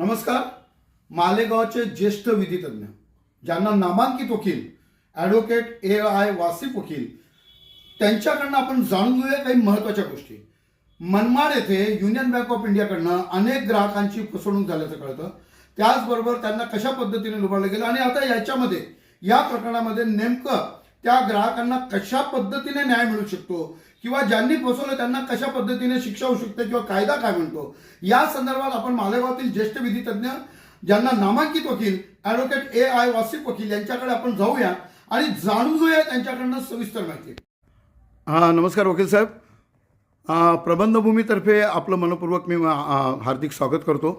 नमस्कार. मालेगावचे ज्येष्ठ विधितज्ञ ज्यांना नामांकित वकील ॲडव्होकेट ए आय वासिफ वकील त्यांच्याकडनं आपण जाणून घेऊया काही महत्त्वाच्या गोष्टी. मनमाड येथे युनियन बँक ऑफ इंडियाकडनं अनेक ग्राहकांची फसवणूक झाल्याचं कळतं. त्याचबरोबर त्यांना कशा पद्धतीने लुबाडलं गेलं आणि आता याच्यामध्ये या प्रकरणामध्ये नेमकं त्या ग्राहकांना कशा पद्धतीने न्याय मिळू शकतो किंवा ज्यांनी फसवलं त्यांना कशा पद्धतीने शिक्षा होऊ शकते किंवा कायदा काय म्हणतो? या संदर्भात आपण मालेगावातील ज्येष्ठ विधितज्ञ ज्यांना नामांकित वकील ॲडव्होकेट ए आय वासिफ वकील यांच्याकडे आपण जाऊया आणि जाणून घेऊया त्यांच्याकडनं सविस्तर माहिती. हां नमस्कार वकील साहेब. प्रबंधभूमीतर्फे आपलं मनपूर्वक मी हार्दिक स्वागत करतो.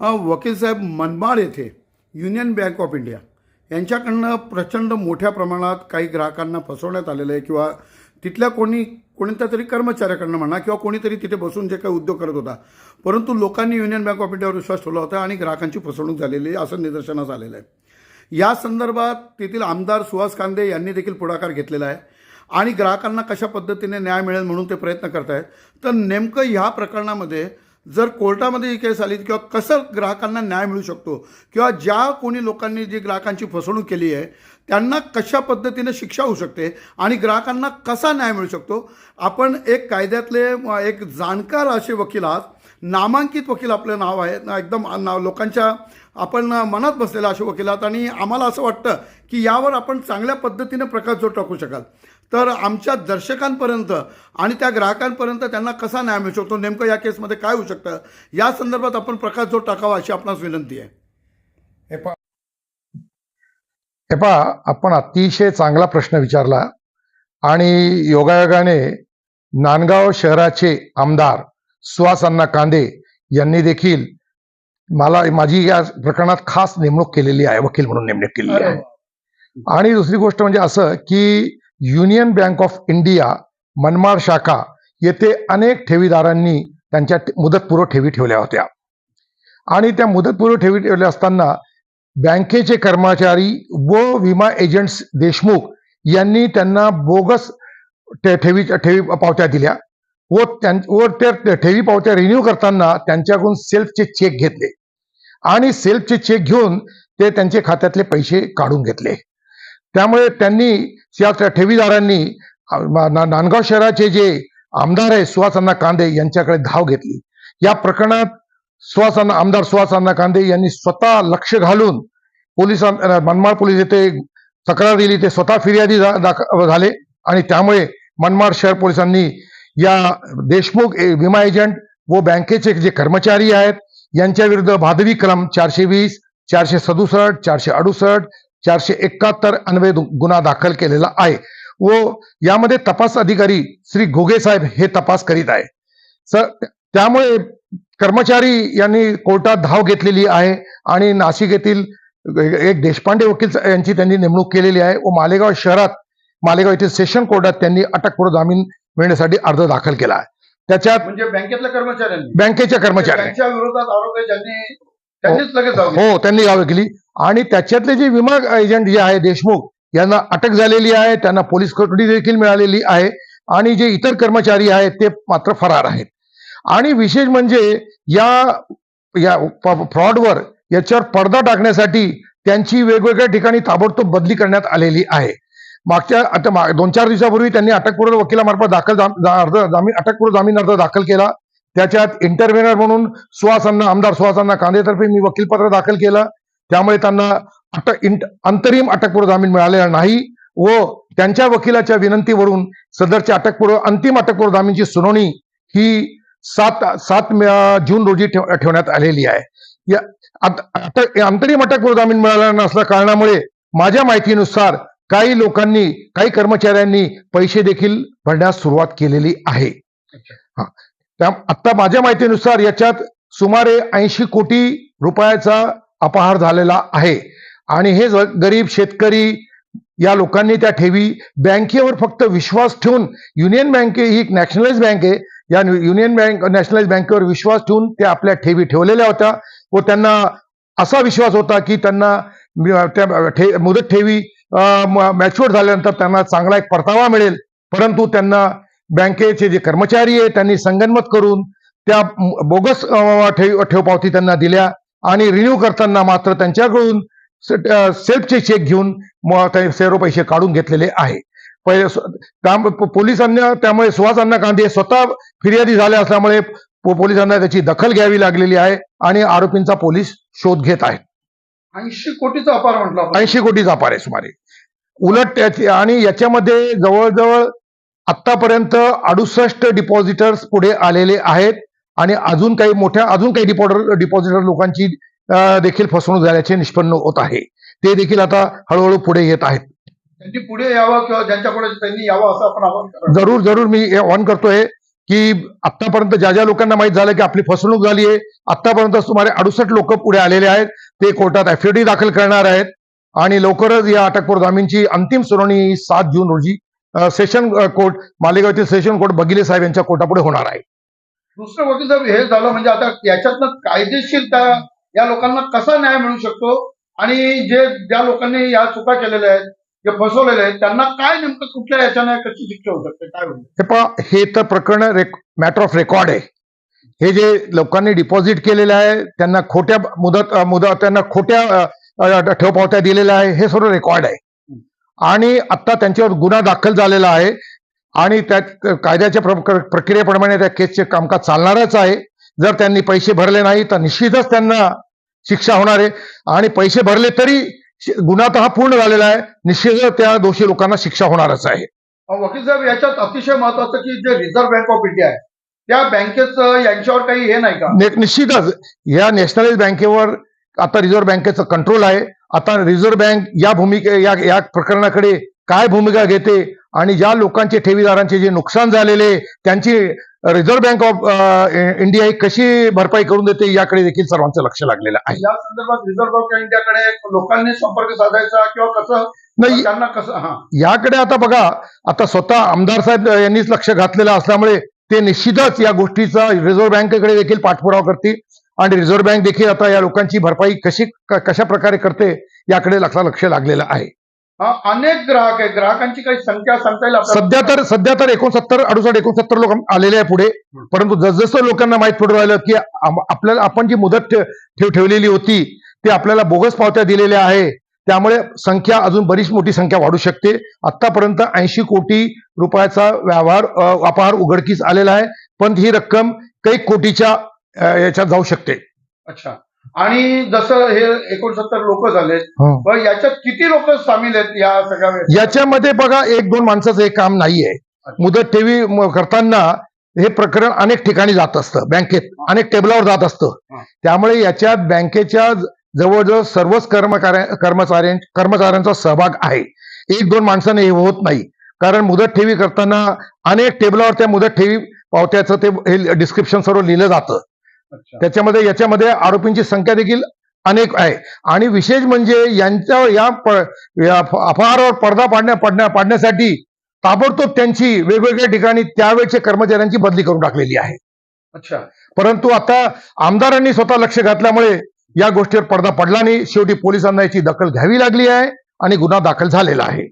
वकील साहेब मनमाड येथे युनियन बँक ऑफ इंडिया यांच्याकडनं प्रचंड मोठ्या प्रमाणात काही ग्राहकांना फसवण्यात आलेलं आहे किंवा तिथल्या कोणी कोणत्या तरी कर्मचाऱ्याकडनं म्हणा किंवा कोणीतरी तिथे बसून जे काही उद्योग करत होता. परंतु लोकांनी युनियन बँक ऑफ इंडियावर विश्वास ठेवला होता आणि ग्राहकांची फसवणूक झालेली आहे असं निदर्शनास आलेलं आहे. या संदर्भात तेथील आमदार सुहास कांदे यांनी देखील पुढाकार घेतलेला आहे आणि ग्राहकांना कशा पद्धतीने न्याय मिळेल म्हणून ते प्रयत्न करत आहेत तर नेमकं ह्या प्रकरणामध्ये जर कोर्टामध्ये ही केस आली किंवा कसं ग्राहकांना न्याय मिळू शकतो किंवा ज्या कोणी लोकांनी जी ग्राहकांची फसवणूक केली आहे त्यांना कशा पद्धतीने शिक्षा होऊ शकते आणि ग्राहकांना कसा न्याय मिळू शकतो? आपण एक कायद्यातले एक जाणकार असे वकील आहात नामांकित वकील आपलं नाव आहे एकदम नाव लोकांच्या आपण मनात बसलेला असे वकील आहात आणि आम्हाला असं वाटतं की यावर आपण चांगल्या पद्धतीने प्रकाशझोड टाकू शकाल. तर आमच्या दर्शकांपर्यंत आणि त्या ग्राहकांपर्यंत त्यांना कसा न्याय मिळू शकतो? नेमकं या केसमध्ये काय होऊ शकतं? या संदर्भात आपण प्रकाशझोड टाकावा अशी आपणास विनंती आहे. हे पहा. हे पहा आपण अतिशय चांगला प्रश्न विचारला आणि योगायोगाने नांदगाव शहराचे आमदार सुहास अण्णा कांदे यांनी देखील मला माझी या प्रकरणात खास नेमणूक केलेली आहे वकील म्हणून नेमणूक केलेली आहे. आणि दुसरी गोष्ट म्हणजे असं की Union Bank of India Manmad शाखा येथे अनेक ठेवीदारांनी त्यांच्या मुदतपूर्व ठेवी ठेवल्या होत्या. आणि त्या मुदतपूर्व ठेवी ठेवल्या असताना बँकेचे कर्मचारी व विमा एजंट्स देशमुख यांनी त्यांना बोगस ठेवी ठेवी पावत्या दिल्या व त्यां व त्या ठेवी पावत्या रिन्यू करताना त्यांच्याकडून सेल्फचे चेक घेतले. आणि सेल्फचे चेक घेऊन ते त्यांचे खात्यातले पैसे काढून घेतले. त्यामुळे त्यांनी या त्या ठेवीदारांनी नांदगाव शहराचे जे आमदार आहे सुहासांना कांदे यांच्याकडे धाव घेतली. या प्रकरणात सुहासांना आमदार सुहासांना कांदे यांनी स्वतः लक्ष घालून पोलिसां मनमाड पोलीस येथे तक्रार दिली ते स्वतः फिर्यादी झाले आणि त्यामुळे मनमाड शहर पोलिसांनी या देशमुख विमा एजंट व बँकेचे जे कर्मचारी आहेत यांच्या विरुद्ध भादवी क्रम चारशे वीस चारशे सदुसष्ट चारशे अडुसष्ट चारशे एकाहत्तर अन्वये गुन्हा दाखल केलेला आहे. व यामध्ये तपास अधिकारी श्री घोगे साहेब हे तपास करीत आहे. स त्यामुळे कर्मचारी यांनी कोर्टात धाव घेतलेली आहे आणि नाशिक येथील एक देशपांडे वकील यांची त्यांनी नेमणूक केलेली आहे व मालेगाव शहरात मालेगाव येथील सेशन कोर्टात त्यांनी अटकपूर्व जामीन मिळण्यासाठी अर्ज दाखल केला आहे. त्याच्यात म्हणजे बँकेतल्या कर्मचाऱ्यांनी? बँकेच्या कर्मचारी त्यांच्या विरोधात आरोप आहे ज्यांनी त्यांनीच लगेच जाऊ हो त्यांनी गाव केली आणि त्याच्यातले जे विमा एजंट जे आहे देशमुख यांना अटक झालेली आहे. त्यांना पोलीस कोठडी देखील मिळालेली आहे. आणि जे इतर कर्मचारी आहेत ते मात्र फरार आहेत. आणि विशेष म्हणजे या या फ्रॉडवर याच्यावर पडदा टाकण्यासाठी त्यांची वेगवेगळ्या ठिकाणी ताबडतोब बदली करण्यात आलेली आहे. मागच्या आता दोन चार दिवसापूर्वी त्यांनी अटकपूर्व वकिलामार्फत दाखल अर्ज जामीन अटकपूर्व जामीन अर्ज दाखल केला. त्याच्यात इंटरव्हेनर म्हणून सुहासांना आमदार सुहासांना कांदेतर्फे मी वकीलपत्र दाखल केलं. त्यामुळे त्यांना अटक अंतरिम अटकपूर्व जामीन मिळालेला नाही व त्यांच्या वकिलाच्या विनंतीवरून सदरच्या अटकपूर्व अंतिम अटकपूर्व जामीनची सुनावणी ही सात सात जून रोजी ठेव- ठेवण्यात आलेली आहे. या अट- अटक अंतरिम अटकपूर्व जामीन मिळाला नसल्या कारणामुळे माझ्या माहितीनुसार काही लोकांनी काही कर्मचाऱ्यांनी पैसे देखील भरण्यास सुरुवात केलेली आहे. हा. त्या आता माझ्या माहितीनुसार याच्यात सुमारे ऐंशी कोटी रुपयाचा अपहार झालेला आहे. आणि हे गरीब शेतकरी या लोकांनी त्या ठेवी बँकेवर फक्त विश्वास ठेवून युनियन बँक ही एक नॅशनलाइज बँक आहे या युनियन बँक नॅशनलाइज बँकेवर विश्वास ठेवून त्या आपल्या ठेवी ठेवलेल्या होत्या व त्यांना असा विश्वास होता की त्यांना त्या ठे मुदत ठेवी मॅच्युअर झाल्यानंतर त्यांना चांगला एक परतावा मिळेल. परंतु त्यांना बँकेचे जे कर्मचारी आहे त्यांनी संगनमत करून त्या बोगस ठेव ठेव पावती त्यांना दिल्या आणि रिन्यू करताना मात्र त्यांच्याकडून सेल्फचे चेक घेऊन सर्व पैसे काढून घेतलेले आहे. पहिले पोलिसांना त्यामुळे सुहास अण्णा कांदे स्वतः फिर्यादी झाले असल्यामुळे पोलिसांना त्याची दखल घ्यावी लागलेली आहे आणि आरोपींचा पोलीस शोध घेत आहेत ऐंशी कोटीचा अपार म्हटलं. ऐंशी कोटीचा अपार आहे सुमारे. उलट त्याची आणि याच्यामध्ये जवळजवळ आतापर्यंत अडुसष्ट डिपॉझिटर्स पुढे आलेले आहेत आणि अजून काही मोठ्या अजून काही डिपॉझिटर डिपॉझिटर लोकांची देखील फसवणूक झाल्याचे निष्पन्न होत आहे. ते देखील आता हळूहळू पुढे येत आहेत. त्यांनी पुढे यावं किंवा ज्यांच्याकडे त्यांनी यावं असं आपण आवाहन जरूर जरूर मी ऑन करतोय की आतापर्यंत ज्या ज्या लोकांना माहीत झालं की आपली फसवणूक झाली आहे आतापर्यंत सुमारे अडुसष्ट लोक पुढे आलेले आहेत. ते कोर्टात एफआयडी दाखल करणार आहेत. आणि लवकरच या अटकपूर्व जामीनची अंतिम सुनावणी सात जून रोजी सेशन कोर्ट मालेगावचे सेशन कोर्ट बगिले साहेब यांच्या कोर्टापुढे होणार आहे. दुसरं वकील साहेब हे झालं म्हणजे आता याच्यातनं कायदेशीर त्या या लोकांना कसा न्याय मिळू शकतो? आणि जे ज्या लोकांनी या चुका केलेल्या आहेत जे फसवलेले आहेत त्यांना काय नेमकं कुठल्या याच्याने कशी शिक्षा होऊ शकते? काय हे पहा हे तर प्रकरण मॅटर ऑफ रेकॉर्ड आहे. हे जे लोकांनी डिपॉझिट केलेलं आहे त्यांना खोट्या मुदत मुदत त्यांना खोट्या अ, ठेवपावत्या दिलेल्या आहे हे सर्व रेकॉर्ड आहे. आणि आता त्यांच्यावर गुन्हा दाखल झालेला आहे. आणि त्यात कायद्याच्या प्र- प्रक्रियेप्रमाणे त्या केसचे कामकाज चालणारच आहे. जर त्यांनी पैसे भरले नाही तर निश्चितच त्यांना शिक्षा होणार आहे. आणि पैसे भरले तरी गुन्हा तर हा पूर्ण झालेला आहे. निश्चितच त्या दोषी लोकांना शिक्षा होणारच आहे. वकील साहेब याच्यात अतिशय महत्वाचं की जे रिझर्व्ह बँक ऑफ इंडिया आहे त्या बँकेचं यांच्यावर काही हे नाही का? निश्चितच. या नॅशनलाइज बँकेवर आता रिझर्व्ह बँकेचं कंट्रोल आहे. आता रिझर्व्ह बँक या भूमिके या या प्रकरणाकडे काय भूमिका घेते आणि ज्या लोकांचे ठेवीदारांचे जे नुकसान झालेले त्यांची रिझर्व्ह बँक ऑफ इंडिया ही कशी भरपाई करून देते याकडे देखील सर्वांचं लक्ष लागलेलं आहे. या संदर्भात रिझर्व्ह बँक ऑफ इंडियाकडे लोकांनी संपर्क साधायचा किंवा कसं? नाही त्यांना कसं हा. याकडे आता बघा आता स्वतः आमदार साहेब यांनीच लक्ष घातलेलं असल्यामुळे ते निश्चितच या गोष्टीचा रिझर्व्ह बँकेकडे देखील पाठपुरावा करतील. आणि रिझर्व्ह बँक देखील आता या लोकांची भरपाई कशी कशा प्रकारे करते याकडे लक्ष लक्ष लागलेलं आहे. अनेक ग्राहक आहे ग्राहकांची काही संख्या सांगता येईल? सध्या तर सध्या तर एकोणसत्तर अडुसष्ट एकोणसत्तर लोक आलेले आहे पुढे. परंतु जसजसं लोकांना माहीत पडू राहिलं की आपल्याला आपण जी मुदत ठेव ठेवलेली होती ते आपल्याला बोगस पावत्या दिलेल्या आहे. त्यामुळे संख्या अजून बरीच मोठी संख्या वाढू शकते. आतापर्यंत ऐंशी कोटी रुपयाचा व्यवहार अपहार उघडकीस आलेला आहे. पण ही रक्कम काही कोटीच्या याच्यात जाऊ शकते. अच्छा. आणि जसं हे एकोणसत्तर लोक झाले पण याच्यात किती लोक सामील आहेत या सगळ्या? याच्यामध्ये बघा एक दोन माणसाचं हे काम नाहीये. मुदत ठेवी करताना हे प्रकरण अनेक ठिकाणी जात असतं. बँकेत अनेक टेबलावर जात असतं. हा. त्यामुळे याच्यात बँकेच्या जवळजवळ सर्वच कर्मचाऱ्या कर्मचाऱ्यां कर्मचाऱ्यांचा सहभाग आहे. एक दोन माणसाने हे होत नाही. कारण मुदत ठेवी करताना अनेक टेबलावर त्या मुदत ठेवी पावत्याचं ते हे डिस्क्रिप्शन सर्व लिहिलं जातं. त्याच्यामध्ये याच्यामध्ये आरोपींची संख्या देखील अनेक आहे. आणि विशेष म्हणजे यांच्या या अपहारावर पडदा पाडण्या पाडण्या पाडण्यासाठी ताबडतोब त्यांची वेगवेगळ्या ठिकाणी त्यावेळच्या कर्मचाऱ्यांची बदली करून टाकलेली आहे. अच्छा. परंतु आता आमदारांनी स्वतः लक्ष घातल्यामुळे या गोष्टीवर पडदा पडला नाही. शेवटी पोलिसांना याची दखल घ्यावी लागली आहे आणि गुन्हा दाखल झालेला आहे.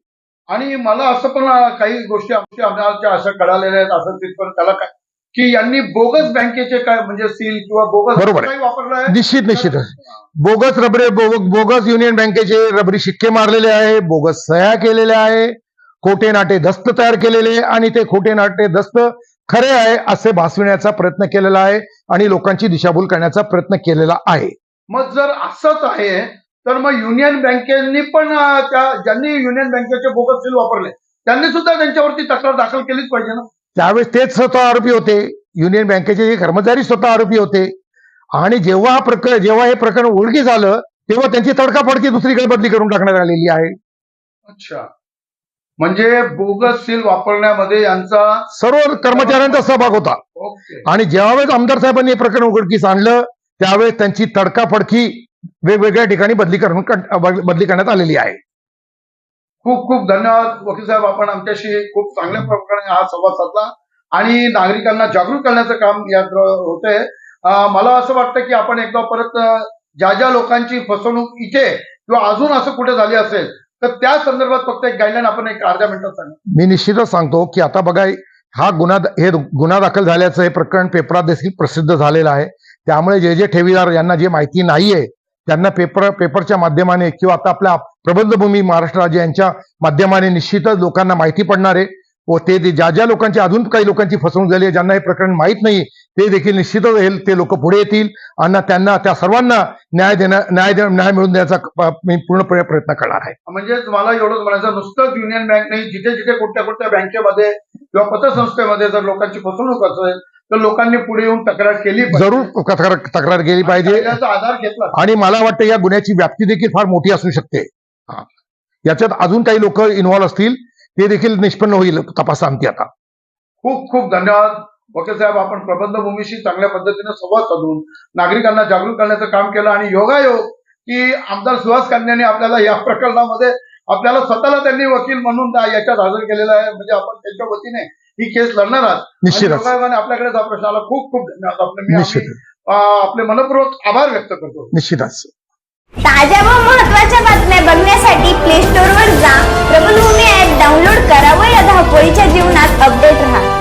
आणि मला असं पण काही गोष्टी आमच्या आमदाराच्या असं कळालेल्या आहेत. असं त्याला काय की यांनी बोगस बँकेचे काय म्हणजे सील किंवा बोगस बरोबर आहे. काही वापरलं आहे? निश्चित निश्चित. बोगस रबरे बोग- बोगस युनियन बँकेचे रबरी शिक्के मारलेले आहे बोगस सह्या केलेल्या आहे खोटे नाटे दस्त तयार केलेले आहे आणि ते खोटे नाटे दस्त खरे आहे असे भासविण्याचा प्रयत्न केलेला आहे आणि लोकांची दिशाभूल करण्याचा प्रयत्न केलेला आहे. मग जर असंच आहे तर मग युनियन बँकेनी पण अं, त्या ज्यांनी युनियन बँकेचे बोगस सील वापरले त्यांनी सुद्धा त्यांच्यावरती तक्रार दाखल केलीच पाहिजे ना? त्यावेळेस तेच स्वतः आरोपी होते. युनियन बँकेचे जे कर्मचारी स्वतः आरोपी होते. आणि जेव्हा हा प्रकरण जेव्हा हे प्रकरण उघडकीस आलं तेव्हा त्यांची तडकाफडकी दुसरीकडे बदली करून टाकण्यात आलेली आहे. अच्छा. म्हणजे बोगस सील वापरण्यामध्ये यांचा सर्व कर्मचाऱ्यांचा सहभाग होता. ओके. आणि ज्यावेळेस आमदार साहेबांनी हे प्रकरण उघडकीस आणलं त्यावेळेस त्यांची तडकाफडकी वेगवेगळ्या ठिकाणी बदली करून बदली करण्यात आलेली आहे. खूप खूप धन्यवाद वकील साहेब. आपण आमच्याशी खूप चांगल्या प्रकारे हा संवाद साधला आणि नागरिकांना जागरूक करण्याचं काम यात होतंय. मला असं वाटतं की आपण एकदा परत ज्या ज्या लोकांची फसवणूक इथे किंवा अजून असं कुठे झाली असेल तर त्या संदर्भात फक्त एक गाईडलाईन आपण एक अर्ध्या मिनिटात सांगा. मी निश्चितच सांगतो की आता बघा हा गुन्हा हे गुन्हा दाखल झाल्याचं हे प्रकरण पेपरात देखील प्रसिद्ध झालेलं आहे. त्यामुळे जे जे ठेवीदार यांना जे माहिती नाहीये त्यांना पेपर पेपरच्या माध्यमाने किंवा आता आपल्या प्रबंधभूमी महाराष्ट्र राज्य यांच्या माध्यमाने निश्चितच लोकांना माहिती पडणार आहे. व ते ज्या ज्या लोकांची अजून काही लोकांची फसवणूक झाली आहे ज्यांना हे प्रकरण माहीत नाही ते देखील निश्चितच हे ते लोक पुढे येतील आणि त्यांना त्या सर्वांना न्याय देण्या न्याय न्याय मिळवून देण्याचा मी पूर्णपणे प्रयत्न करणार आहे. म्हणजेच मला एवढंच म्हणायचं नुसतंच युनियन बँक नाही जिथे जिथे कुठल्या कुठल्या बँकेमध्ये किंवा पतसंस्थेमध्ये जर लोकांची फसवणूक असेल तर लोकांनी पुढे येऊन तक्रार केली. जरूर तक्रार तक्रार केली पाहिजे. आधार घेतला आणि मला वाटतं या गुन्ह्याची व्याप्ती देखील फार मोठी असू शकते. याच्यात अजून काही लोक इन्व्हॉल्व असतील ते देखील निष्पन्न होईल तपासांती आता. खूप खूप धन्यवाद. वकील साहेब आपण प्रबंधभूमीशी चांगल्या पद्धतीने संवाद साधून नागरिकांना जागरूक करण्याचं काम केलं आणि योगायोग की आमदार सुहास कांद्याने आपल्याला या प्रकरणामध्ये आपल्याला स्वतःला त्यांनी वकील म्हणून याच्यात हजर केलेला आहे. म्हणजे आपण त्यांच्या वतीने ही केस लढणार आहात आपल्याकडे जा प्रश्न आला. खूप खूप धन्यवाद. आपले आपले मनपूर्वक आभार व्यक्त करतो. निश्चितच. ताज्या व महत्त्वाच्या बातम्या बघण्यासाठी प्ले स्टोर वर जा. प्रबलभूमी ऍप डाउनलोड करा व या धावपळीच्या जीवनात अपडेट राहा.